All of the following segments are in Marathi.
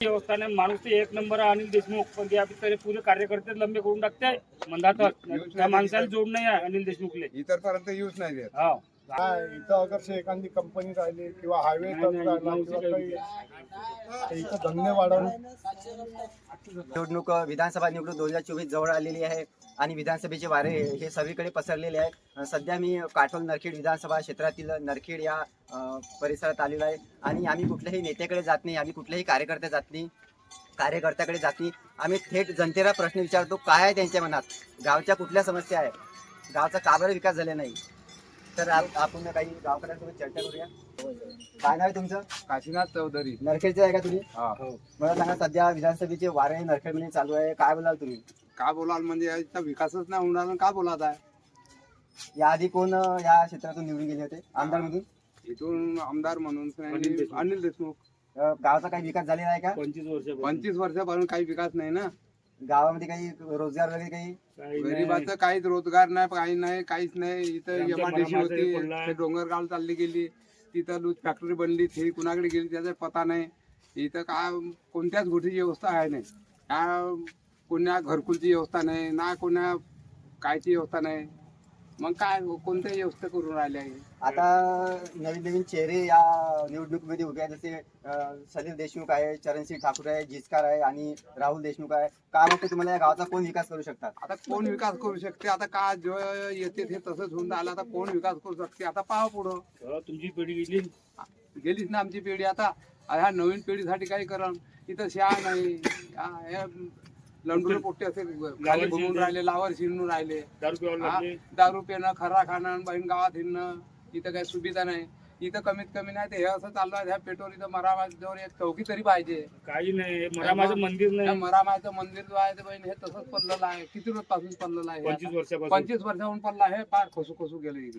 व्यवस्था नाही माणूस एक नंबर अनिल देशमुख पण ते आपले पुरे कार्यकर्ते लंबे करून टाकते मंदातच. त्या माणसाला जोड नाही आहे अनिल देशमुखले. इथरपर्यंत यूज नाही देत. हा काय? इथं अगर से एखादी कंपनी राहिली किंवा हायवे राहिला किंवा. काही इथं धंदे निवडणूक विधानसभा निवडणूक दोन हजार चोवीस जवळ आलेली आहे आणि विधानसभेचे वारे हे सगळीकडे पसरलेले आहे सध्या मी काटोल नरखेड विधानसभा क्षेत्रातील नरखेड या परिसरात आलेलो आहे. आणि आम्ही कुठल्याही नेत्याकडे जात नाही आम्ही कुठल्याही कार्यकर्ते जात नाही कार्यकर्त्याकडे जात नाही. आम्ही थेट जनतेला प्रश्न विचारतो काय आहे त्यांच्या मनात? गावच्या कुठल्या समस्या आहे गावचा का बरं विकास झाला नाही. तर आप- आपण काही गावकऱ्यांसोबत चर्चा करूया. काय नाव आहे तुमचं? काशीनाथ चौधरी. नरखेडचे आहे का तुम्ही? हा. मला सांगा सध्या विधानसभेचे वारे नरखेडमध्ये चालू आहे. काय बोलाल तुम्ही? का बोलाल म्हणजे याचा विकासच नाही होणार आणि का बोलात आहे? याआधी कोण अं, या क्षेत्रातून निवडून गेले होते? आमदार मधून इथून आमदार म्हणून अनिल देशमुख. अनिल देशमुख. अं, गावाचा काही विकास झालेला आहे का? पंचवीस वर्ष पंचवीस वर्षापासून काही विकास नाही ना? गावामध्ये काही रोजगार वगैरे काही? गरीबाचं काहीच रोजगार नाही काही नाही काहीच नाही. इथं मनामध्ये होती. ते डोंगरगाव चालली गेली. तिथं लूज फॅक्टरी बनली ती कुणाकडे गेली त्याचा पता नाही. इथं काय कोणत्याच गोष्टीची व्यवस्था आहे नाही. त्या कोण्या घरकुलची व्यवस्था नाही ना कोण्या कायची व्यवस्था नाही. मग काय कोणत्या व्यवस्था करून राहिल्या आहे? आता नवीन नवीन चेहरे या निवडणुकीमध्ये उभे आहेत जसे अं, सलील देशमुख आहे चरणसिंग ठाकूर आहे जिचकार आहे आणि राहुल देशमुख आहे. काय वाटतं तुम्हाला या गावाचा कोण विकास करू शकतात? आता कोण विकास करू शकते? आता का जो येते ते तसंच होऊन राहिलं. आता कोण विकास करू शकते? आता पहा पुढं. तुमची पिढी गेली. गेलीच ना आमची पिढी. आता ह्या नवीन पिढीसाठी काही करण. इथं शहा नाही हा, हे लंडूर पोट्टे असे गाडी घुमून राहिले लावर शिरणून राहिले. दारू पिणं खरा खाणं बहीण गावात हिंडणं इथं काही सुविधा नाही. इथं कमीत कमी नाही ते हे असं चालू आहे ह्या पेट्रोल इथं मरामाजवर एक चौकी तरी पाहिजे. काही नाही मला माझं मंदिर नाही. मरामाचं मंदिर जो आहे ते बहीण हे तसंच पडलेलं आहे. किती रोजपासून पडलेलं आहे? पंचवीस? वर्षापासून. पंचवीस वर्षाहून पडला आहे फार खसू खसू गेलं इकडे.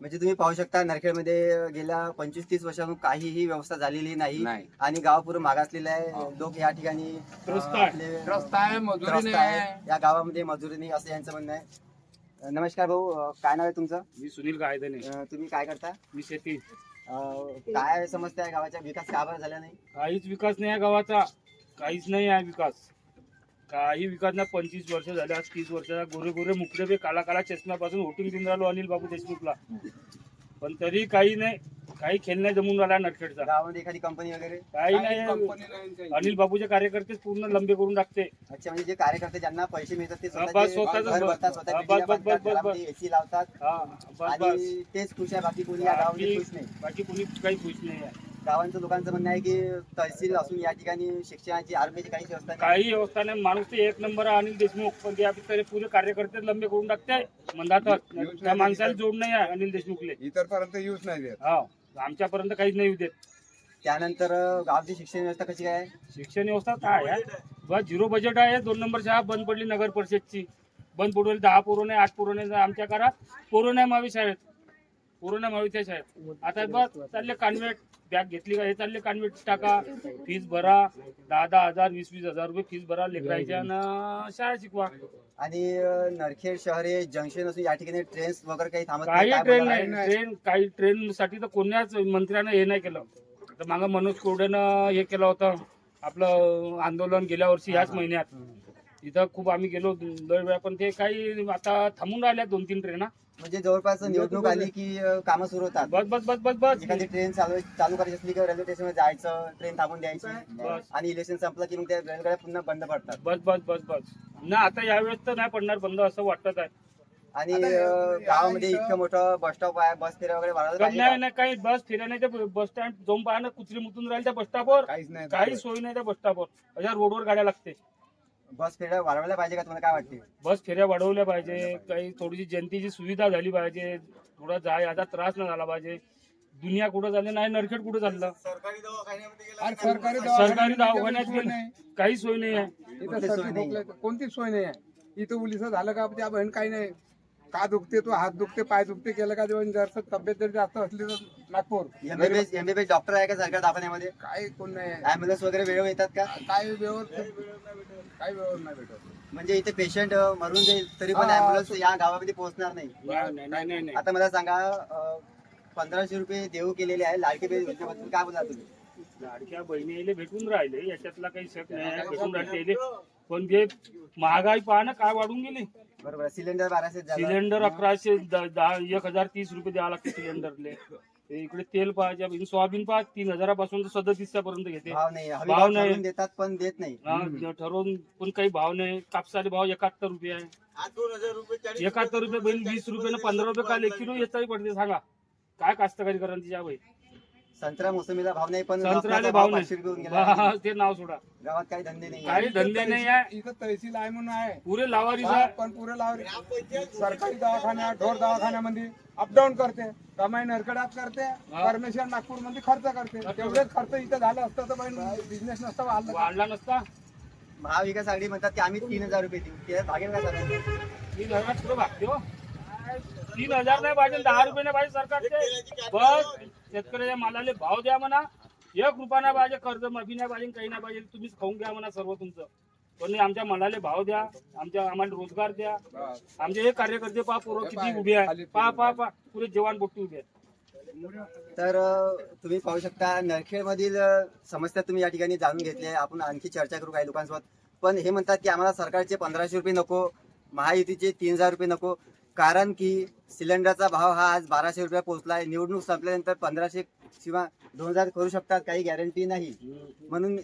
म्हणजे तुम्ही पाहू शकता नरखेडमध्ये गेल्या पंचवीस तीस वर्षापासून काहीही व्यवस्था झालेली नाही. नाही. आणि गाव पूर्ण मागासलेलं आहे. लोक या ठिकाणी अं, त्रस्त आहे. आपले रस्ता आहे मजुरी त्रस्त नाही आहे. आहे. या गावामध्ये मजुरी नाही असं यांचं म्हणणं आहे. अं, नमस्कार भाऊ अं, काय नाव आहे तुमचं? मी सुनील कायदने अं, तुम्ही काय करता? मी शेती. अं, काय समस्या आहे गावाच्या? विकास का बरं झाला नाही? काहीच विकास नाही आहे गावाचा. काहीच नाही आहे विकास. काही विकास नाही पंचवीस वर्ष झाले आज तीस वर्षाचा गोरे गोरे मुकडे बे काला काला चष्म्यापासून वोटिंग देऊन राहिलो अनिल बाबू देशमुखला. पण तरी काही नाही काही खेळ नाही जमून राहिला नटखेडचा. गावामध्ये एखादी कंपनी वगैरे? काही नाही कंपनी नाही काही. अनिल बाबूचे कार्यकर्तेच पूर्ण लंबे करून टाकते. अच्छा म्हणजे जे कार्यकर्ते ज्यांना पैसे मिळतात ते बस स्वतःचे स्वतःचं घर बस. भरतात स्वतः हा, बिल्डिंगा बस, बस, बांधतात, बस, बस, घरामध्ये एसी लावतात. हा बस बस. आणि तेच खुश आहे बाकी कोणी या गावामध्ये खुश नाही. बाकी कोणी काही खुश नाही आहे. गावांचं लोकांचं म्हणणं आहे की तहसील असून या ठिकाणी शिक्षणाची आरोग्याची काही व्यवस्था नाही. काही व्यवस्था नाही. माणूस ते एक नंबर आहे अनिल देशमुख पण ते आपले पुरे कार्यकर्ते लंबे करून टाकते. मंदातच त्या माणसाला जोड नाही आहे अनिल देशमुखले. इथरपर्यंत यूज नाही देत. हा. आमच्यापर्यंत काहीच नाही येऊ देत. त्यानंतर अं, गावची शिक्षण व्यवस्था कशी काय? आहे? शिक्षण व्यवस्था काय आहे. बस झिरो बजेट आहे. दोन नंबर शाळा बंद पडली नगर परिषदची. बंद पडवली दहा पोरं नाही आठ पोरं नाही आमच्या काळात पोरं नाही मावी शाळेत. मावी त्या शाळेत. आता बस चालले कॉन्व्हेंट बॅग घेतली का? हे चालले कॉन्व्हेंट टाका. फीस भरा. दहा दहा हजार वीस वीस हजार रुपये फीस भरा लेकरायच्या शाळा शिकवा. आणि नरखेड शहर हे जंक्शन असून या ठिकाणी ट्रेन्स वगैरे काही थांबत काही ट्रेन? नाही. ट्रेन काही ट्रेन साठी तर कोण्याच मंत्र्यानं हे नाही केलं. तर मागं मनोज कोरडेनं हे केलं होतं. आपलं आंदोलन गेल्या वर्षी ह्याच महिन्यात. इथं खूप आम्ही गेलो दर वेळा. पण ते काही आता थांबून राहिल्या दोन तीन ट्रेन. म्हणजे जवळपास निवडणूक आली की कामं सुरू होतात. बस बस बस बस बस. एखादी ट्रेन चालू चालू करायची असली की रेल्वे स्टेशनवर जायचं ट्रेन थांबून द्यायची. बस. आणि इलेक्शन संपलं की मग त्या रेल्वेगाड्या पुन्हा बंद पडतात. बस बस बस बस. ना आता यावेळेस तर नाही पडणार बंद असं वाटत आहे. आणि अं, गावामध्ये इतकं मोठं बस स्टॉप आहे बस फेऱ्या वगैरे पण नाही? नाही काही बस फिरा नाही. त्या बस स्टँड जाऊन पाहा ना कुत्री मुतून राहील त्या बस स्टॉपवर काहीच नाही काही सोयी नाही त्या बस स्टॉपवर अशा रोडवर गाड्या लागते. बस फेऱ्या वाढवल्या पाहिजे का? तुम्हाला काय वाटते? बस फेऱ्या वाढवल्या पाहिजे. काही थोडीशी जनतेची सुविधा झाली पाहिजे. थोडा जाय याचा त्रास नाही झाला पाहिजे. दुनिया कुठं झाली नाही नरखेड कुठं चाललं? सरकारी सरकारी दवाखान्यात गेलं. नाही. काही सोय नाही आहे. कोणतीच सोय नाही. खोकल्याचं- कोणतीच सोय नाही आहे. इथं उलीस झालं का? त्या बहीण काही नाही. का दुखते तो? हात दुखते पाय दुखते केलं का जेवण? जर तब्येत जर जास्त असली तर नागपूर. एमबीबीएस एमबीबीएस डॉक्टर आहे का सरकार दवाखान्यामध्ये काय कोण नाही. आहे. अँब्युलन्स वगैरे वेळेवर येतात का? काय व्यवस्थित काय व्यवस्था नाही भेटत. म्हणजे इथे पेशंट मरून जाईल तरी पण हा, अँब्युलन्स या गावामध्ये पोहोचणार नाही. नाही नाही नाही नाही आता मला सांगा अं, पंधराशे रुपये देऊ केलेले आहे लाडके बहीण योजनेबद्दल काय बोला तुम्ही? लाडक्या बहिणीले भेटून राहिले याच्यातला काही शक नाही भेटून राहिले पण जे महागाई पहा ना काय वाढून गेली? बरोबर सिलेंडर बाराशे झालं. सिलेंडर अकराशे द- दहा एक हजार तीस रुपये द्यावं लागते सिलेंडरले. ते इकडे तेल पाहायचे सोयाबीन पहा तीन हजारापासून तर सदतीसच्या पर्यंत घेते. भाव नाही. हवी भाव भाव नाही. ठरवून देतात पण देत नाही. हा, ज- ठरवून पण काही भाव नाही. कापसाचे भाव एकाहत्तर रुपये आहे. एकाहत्तर रुपये बैल वीस रुपये पंधरा रुपये काय एक किलो येताही पडते. सांगा. काय कास्तकारी करा तिच्या बाई संत्रा मोसमीला भाव नाही पण लसणाचा भाव पाचशे रुपये होऊन नाही गेला. ते नाव सोडा. गावात काही धंदे नाही काही धंदे नाही आहे. इथं तहसील आहे म्हणून आहे. पुरे लावारी पण पुरे लावले सरकारी दवाखान्या ढोर दवाखान्यामध्ये अपडाऊन करते. कमाई नरकडात करते. परमेश्वर नागपूरमध्ये खर्च करते. तेवढेच खर्च इथं झालं असतं तर बिझनेस नसता वाढला वाढला नसता? महाविकास आघाडी म्हणतात की आम्ही तीन हजार रुपये देऊ. ते भागेल का सर? तीन हजार पुढे भागते हो. तीन हजार नाही पाहिजे दहा रुपये नाही पाहिजे सरकारचे. बस शेतकऱ्याच्या मालाले भाव द्या म्हणा. एक रुपया नाही पाहिजे कर्ज माफी नाही पाहिजे काही नाही पाहिजे तुम्हीच खाऊन घ्या म्हणा सर्व तुमचं. पण आमच्या मालाले भाव द्या आमच्या आम्हाला रोजगार द्या. आमचे हे कार्यकर्ते पहा पूर्व किती उभे आहे पहा पहा पहा पुरे जवान बोट्टी उभे आहेत. तर तुम्ही पाहू शकता नरखेडमधील मधील समस्या तुम्ही या ठिकाणी जाणून घेतली आहे आपण आणखी चर्चा करू काही लोकांसोबत. पण हे म्हणतात की आम्हाला सरकारचे पंधराशे रुपये नको महायुतीचे तीन हजार रुपये नको. कारण की सिलेंडरचा भाव हा आज बाराशे रुपये पोहोचला आहे निवडणूक संपल्यानंतर पंधराशे किंवा दोन हजार करू शकतात काही गॅरंटी नाही. म्हणून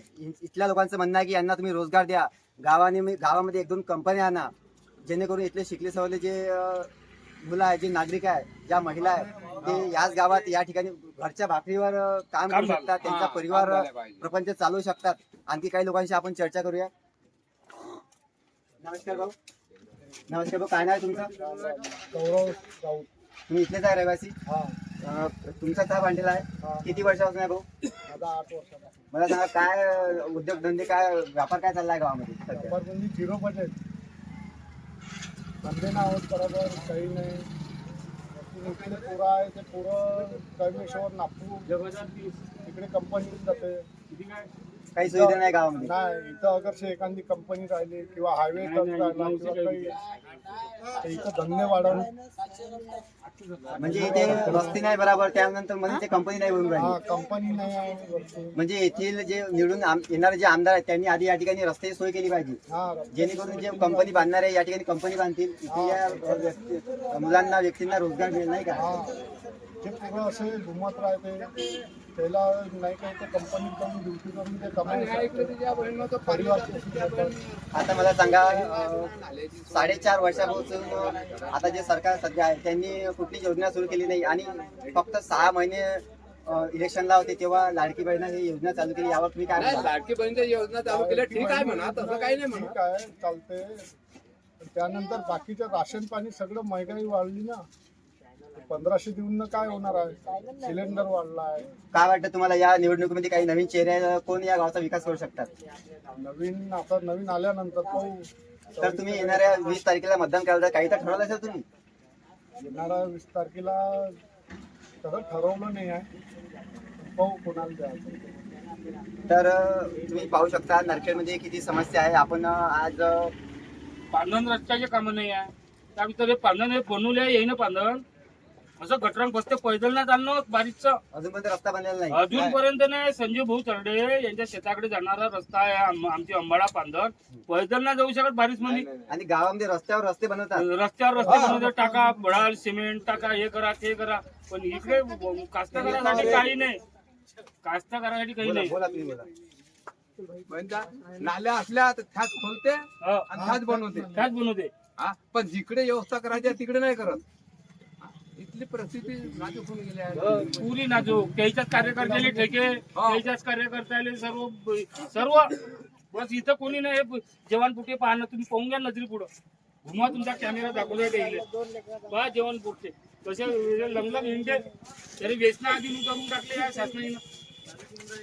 इथल्या लोकांचं म्हणणं आहे की यांना तुम्ही रोजगार द्या. गावाने गावामध्ये एक दोन कंपन्या आणा. जेणेकरून इथले शिकले सवरले जे मुलं आहे जे नागरिक आहे ज्या महिला आहे ते याच गावात या ठिकाणी घरच्या भाकरीवर काम करू शकतात त्यांचा परिवार प्रपंच चालवू शकतात. आणखी काही लोकांशी आपण चर्चा करूया. नमस्कार भाऊ. नमस्कार भाऊ काय नाव आहे तुमचं? गौरव राऊत तुम्ही इथलेच आहे रहिवासी? हा तुमचा काय भांडेला आहे. किती वर्षापासून आहे भाऊ? माझा आठ वर्षाचा मला सांगा काय अ, उद्योगधंदे काय व्यापार काय चाललाय गावामध्ये सध्या? व्यापारबंदी झिरो बजेट धंदे नाही होत बरोबर काही नाही. वरतून पोरं आहे ते पोरं कळमेश्वर नागपूर जगाच्या तिकडे कंपनीत जाते. किती काय काही सुविधा नाही गावामध्ये. नाही इथं अगर एखादी कंपनी राहिली किंवा हायवे टच नाही, राहिला नऊशे किंवा काही. काही तर इथं धंदे वाढवून म्हणजे इथे रस्ते नाही बरोबर त्यानंतर म्हणजे ते कंपनी नाही बनून हा राहिली कंपनी नाही आहे. म्हणजे येथील जे निवडून आम- येणारे जे आमदार आहेत त्यांनी आधी या ठिकाणी रस्ते सोय केली पाहिजे. हा जेणेकरून जे कंपनी बांधणार आहे या ठिकाणी कंपनी बांधतील इथे या व्यक्ती- मुलांना व्यक्तींना रोजगार मिळेल नाही का? हा. जे असे घुमत राहते त्याला नाही काही तर कंपनीत जाऊन ड्युटी करून ते. आता मला सांगा साडेचार वर्षापासून आता जे सरकार सध्या आहे त्यांनी कुठली योजना सुरू केली नाही आणि फक्त सहा महिने इलेक्शनला होते तेव्हा लाडकी बहिणी ही योजना चालू केली यावर तुम्ही काय म्हणता? लाडकी बहिणीच्या योजना चालू केल्या ठीक आहे म्हणा तसं काही नाही म्हणा. ठीक आहे चालते त्यानंतर बाकीचं राशन पाणी सगळं महागाई वाढली ना. पंधराशे देऊन न काय होणार आहे? सिलेंडर वाढला आहे काय वाटतं तुम्हाला या निवडणुकीमध्ये काही नवीन चेहरे कोण या गावाचा विकास करू शकतात? नवीन आता नवीन आल्यानंतर पाहू तर तुम्ही येणाऱ्या वीस तारखेला मतदान करायला काही तर ठरवलं असेल तुम्ही? येणाऱ्या वीस तारखेला तसं ठरवलं नाही आहे. पाहू कोणाला द्यायचं. तर अं, तुम्ही पाहू शकता नरखेडमध्ये किती समस्या आहे. आपण अं, आज अं, पांढरण रस्त्याचे कामं नाही आहे. हे पांढरण हे बनवले येईन पांढरण. असं गटरांग बसते पैदल नाही चालणं बारीकचं. अजूनपर्यंत रस्ता बनलेला नाही? अजूनपर्यंत नाही संजय भाऊ तरडे यांच्या शेताकडे जाणारा रस्ता आहे आम- आमची अंबाडा पांढर. पैदल नाही जाऊ शकत बारीकमध्ये आणि गावामध्ये रस्त्यावर रस्ते बनवतात. रस्त्यावर रस्ते बनवते टाका बळाल सिमेंट टाका हे करा ते करा. पण इकडे कास्तकारासाठी काही नाही. कास्तकारासाठी काही बोला नाही. बोला तुम्ही बोला. म्हणजे नाल्या असल्या तर खोलते हो. आणि थाट बनवते. त्याच बनवते. हा? पण जिकडे व्यवस्था करायची आहे तिकडे नाही करत. हा, इथली परिस्थिती नाजूक होऊन गेली आहे. पुरी नाजूक. त्याच्याच कार्यकर्त्याले ठेके त्याच्याच कार्यकर्त्याले सर्व सर्व. बस इथं कोणी नाही हे जेवण पाहणं. तुम्ही पाहून घ्या नजरी पुढं. घुमा तुमचा कॅमेरा दाखवला गेले बा जेवण पुढचे कसे लंगलंग हिंडे. तरी व्यसना आधी करून टाकले या शासनाने.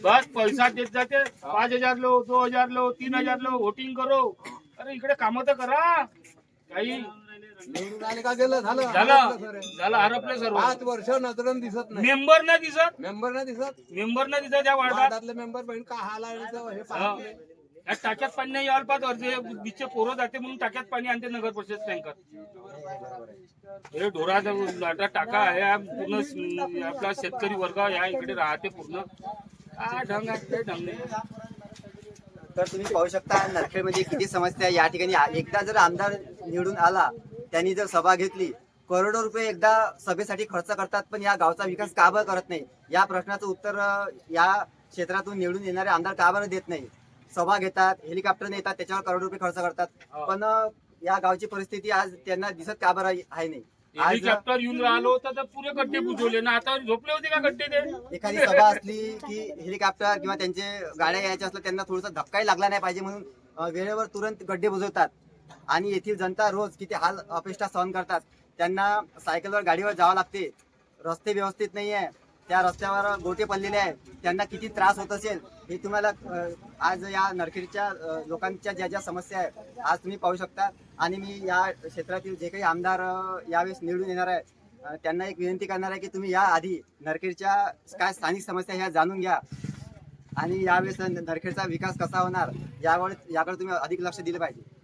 बस पैसा देत जाते. पाच हजार लो दो हजार लो तीन हजार लो. वोटिंग करो. अरे इकडे कामं तर करा. काही निवडून आले का गेलं? झालं. झालं. हरपलं सर. झालं हरपले सर्व. पाच वर्ष नजरन दिसत नाही. मेंबर नाही दिसत? मेंबर नाही दिसत? मेंबर नाही दिसत या वार्डात? वार्डातले मेंबर बहीण का हाल आहे हे हा. पाहते. या टाक्यात पाणी नाही यायला पाहत अर्धे बिचे पोरं जाते म्हणून टाक्यात पाणी आणते नगर परिषद टँकर. हे ढोराचा टाका आहे हा पूर्ण स- आपला शेतकरी वर्ग या इकडे राहते पूर्ण. काय ढंग आहे ढंग नाही. तर तुम्ही पाहू शकता नरखेडमध्ये किती समस्या आहे. या ठिकाणी आ- एकदा जर आमदार निवडून आला त्यांनी जर सभा घेतली करोडो रुपये एकदा सभेसाठी खर्च करतात पण या गावचा विकास का बरं करत नाही? या प्रश्नाचं उत्तर या क्षेत्रातून निवडून येणारे आमदार का बरं देत नाही? सभा घेतात हेलिकॉप्टर येतात त्याच्यावर करोड रुपये खर्च करतात. हो. पण या गावची परिस्थिती आज त्यांना दिसत का बरं आहे नाही? आज हेलिकॉप्टर येऊन राहिलो होतं तर पुरे गड्डे बुजवले. ना आता झोपले होते का गड्डे ते? एखादी सभा असली की हेलिकॉप्टर किंवा त्यांचे गाड्या यायच्या असल्या त्यांना थोडासा धक्काही लागला नाही पाहिजे म्हणून वेळेवर तुरंत गड्डे बुजवतात. आणि येथील जनता रोज किती हाल अपेष्टा सहन करतात त्यांना सायकलवर गाडीवर जावं लागते. रस्ते व्यवस्थित नाही आहे त्या रस्त्यावर गोटे पडलेले आहेत त्यांना किती त्रास होत असेल हे तुम्हाला आज या नरखेडच्या लोकांच्या ज्या ज्या समस्या आहेत आज तुम्ही पाहू शकता. आणि मी या क्षेत्रातील जे काही आमदार यावेळेस निवडून येणार आहे त्यांना एक विनंती करणार आहे की तुम्ही या आधी नरखेडच्या काय स्थानिक समस्या ह्या जाणून घ्या. आणि यावेळेस नरखेडचा विकास कसा होणार यावर याकडे तुम्ही अधिक लक्ष दिलं पाहिजे.